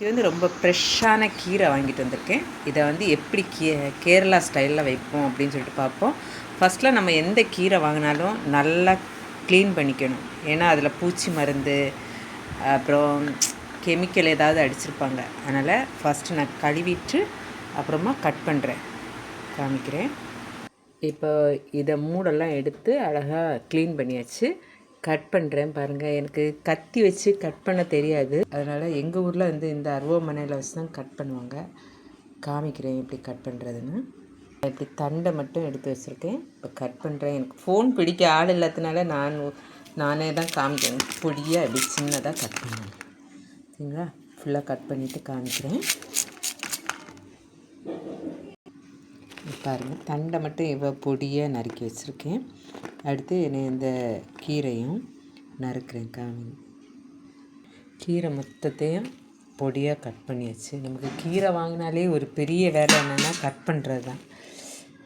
இது வந்து ரொம்ப ஃப்ரெஷ்ஷான கீரை வாங்கிட்டு வந்திருக்கேன். இதை வந்து எப்படி கீ கேரளா ஸ்டைலில் வைப்போம் அப்படின்னு சொல்லிட்டு பார்ப்போம். ஃபஸ்ட்டில் நம்ம எந்த கீரை வாங்கினாலும் நல்லா க்ளீன் பண்ணிக்கணும். ஏன்னா அதில் பூச்சி மருந்து அப்புறம் கெமிக்கல் ஏதாவது அடிச்சிருப்பாங்க. அதனால் ஃபஸ்ட்டு நான் கழுவிட்டு அப்புறமா கட் பண்ணுறேன் காமிக்கிறேன். இப்போ இதை மூடெல்லாம் எடுத்து அழகாக க்ளீன் பண்ணியாச்சு. கட் பண்ணுறேன் பாருங்கள் எனக்கு கத்தி வச்சு கட் பண்ண தெரியாது. அதனால் எங்கள் ஊரில் வந்து இந்த அருவமனையில் வச்சு தான் கட் பண்ணுவாங்க. காமிக்கிறேன் எப்படி கட் பண்ணுறதுன்னு இப்படி தண்டை மட்டும் எடுத்து வச்சுருக்கேன். இப்போ கட் பண்ணுறேன் எனக்கு ஃபோன் பிடிக்க ஆள் இல்லாதனால நான் நானே தான் காமிக்கிறேன். பொடியாக அப்படி சின்னதாக கட் பண்ணுவேன். சரிங்களா? ஃபுல்லாக கட் பண்ணிவிட்டு காமிக்கிறேன். பாருங்கள் தண்டை மட்டும் இவ்வளோ பொடியாக நறுக்கி வச்சுருக்கேன். அடுத்து என்னை இந்த கீரையும் நறுக்கிறேன் காமி கீரை மொத்தத்தையும் பொடியாக கட் பண்ணியாச்சு. நமக்கு கீரை வாங்கினாலே ஒரு பெரிய வேலை என்னென்னா கட் பண்ணுறது தான்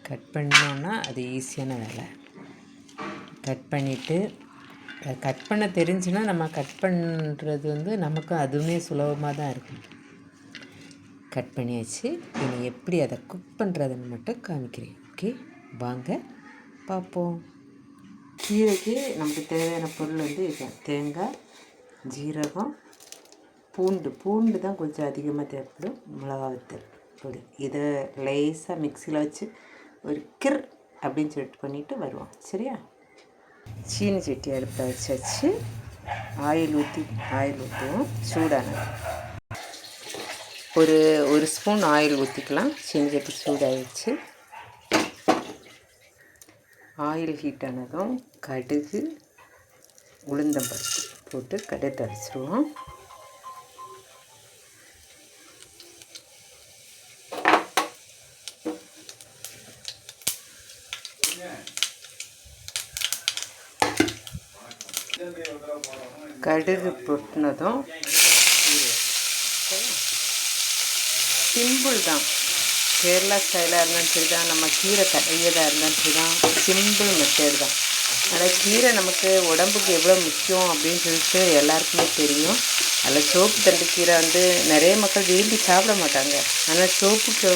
கட் பண்ணோன்னா அது ஈஸியான வேலை. கட் பண்ணிவிட்டு கட் பண்ண தெரிஞ்சுன்னா நம்ம கட் பண்ணுறது வந்து நமக்கு அதுவுமே சுலபமாக தான் இருக்கும். கட் பண்ணியாச்சு. இனி எப்படி அதை குக் பண்ணுறதுன்னு மட்டும் காமிக்கிறேன். ஓகே வாங்க பார்ப்போம். கீரைக்கு நமக்கு தேவையான பொருள் வந்து இதுதான் தேங்காய் ஜீரகம் பூண்டு. பூண்டு தான் கொஞ்சம் அதிகமாக தேவைப்படும். மிளகா வத்தல் பொடி. இதை லேசாக மிக்சியில் வச்சு ஒரு கிர் அப்படின்னு சொல்லிட்டு பண்ணிவிட்டு வருவோம். சரியா? சீனி சட்டி அடுப்பில் வச்சாச்சு. ஆயில் ஊற்றி ஆயில் ஊற்றுவோம் சூடானது ஒரு ஒரு ஸ்பூன் ஆயில் ஊற்றிக்கலாம் சீனி சட்டி சூடாகிடுச்சு ஆயில் ஹீட் ஆனதும் கடுகு உளுந்தம்பருப்பு போட்டு கடுகு தரிச்சிடுவோம் கடுகு பொட்டினதும் சிம்பிள் தான். கேரளா ஸ்டைலாக இருந்தாலும் சரி தான் நம்ம கீரை கடையதாக இருந்தாலும் சரி தான் சிம்பிள் மெத்தேடு தான். ஆனால் கீரை நமக்கு உடம்புக்கு எவ்வளோ முக்கியம் அப்படின்னு சொல்லிட்டு எல்லாருக்குமே தெரியும். அதில் சோப்பு தண்டு கீரை வந்து நிறைய மக்கள் விரும்பி சாப்பிட மாட்டாங்க. ஆனால் சோப்புக்கு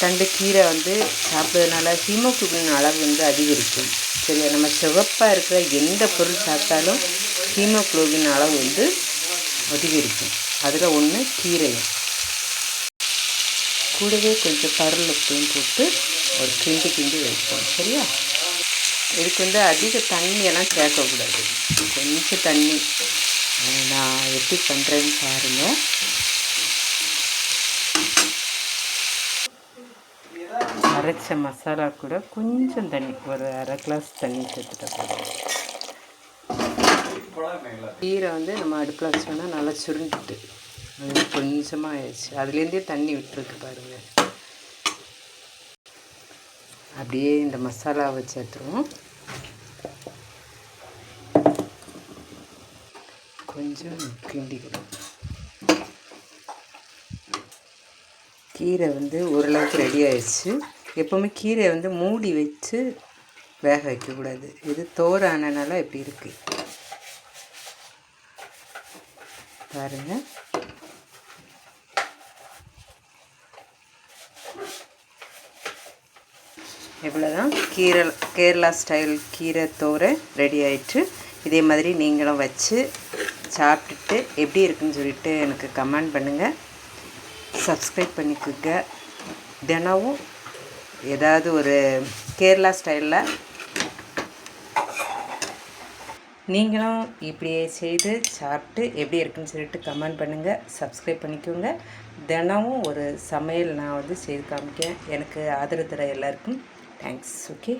தண்டு கீரை வந்து சாப்பிட்றதுனால ஹீமோகுளோபின் அளவு வந்து அதிகரிக்கும். சரியா? நம்ம சிவப்பாக இருக்கிற எந்த பொருள் சாப்பிட்டாலும் ஹீமோகுளோபின் அளவு வந்து அதிகரிக்கும். அதில் ஒன்று கீரையும். கூடவே கொஞ்சம் பரல் உப்பையும் போட்டு ஒரு கிண்டி கிண்டி வைப்போம். சரியா? இதுக்கு வந்து அதிக தண்ணியெல்லாம் சேர்க்கக்கூடாது. கொஞ்சம் தண்ணி. நான் எப்படி பண்ணுறேன்னு பாருங்கள் அரைச்ச மசாலா கூட கொஞ்சம் தண்ணி. ஒரு அரை கிளாஸ் தண்ணி சேர்த்துட்டா போதும். கீரை வந்து நம்ம அடுப்பில் வச்சோன்னா நல்லா சுருண்டுட்டு கொஞ்சமாக ஆயிடுச்சு. அதுலேருந்தே தண்ணி விட்டுருக்கு பாருங்கள் அப்படியே இந்த மசாலாவை சேர்த்துருவோம் கொஞ்சம் கிண்டிக்கணும் கீரை வந்து ஓரளவுக்கு ரெடி ஆயிடுச்சு. எப்போவுமே கீரை வந்து மூடி வச்சு வேக வைக்கக்கூடாது. இது தோற ஆனனால இப்படி இருக்குது பாருங்கள் இவ்வளோதான் கீரை கேரளா ஸ்டைல் கீரை தோரை ரெடி ஆயிட்டு இதே மாதிரி நீங்களும் வச்சு சாப்பிட்டுட்டு எப்படி இருக்குன்னு சொல்லிட்டு எனக்கு கமெண்ட் பண்ணுங்கள் சப்ஸ்கிரைப் பண்ணிக்கோங்க. தினமும் ஏதாவது ஒரு கேரளா ஸ்டைலில் நீங்களும் இப்படியே செய்து சாப்பிட்டு எப்படி இருக்குன்னு சொல்லிட்டு கமெண்ட் பண்ணுங்கள் சப்ஸ்கிரைப் பண்ணிக்கோங்க. தினமும் ஒரு சமையல் நான் வந்து செய்து காமிக்கேன் எனக்கு ஆதரவு தர எல்லாருக்கும் தேங்க்ஸ் ஓகே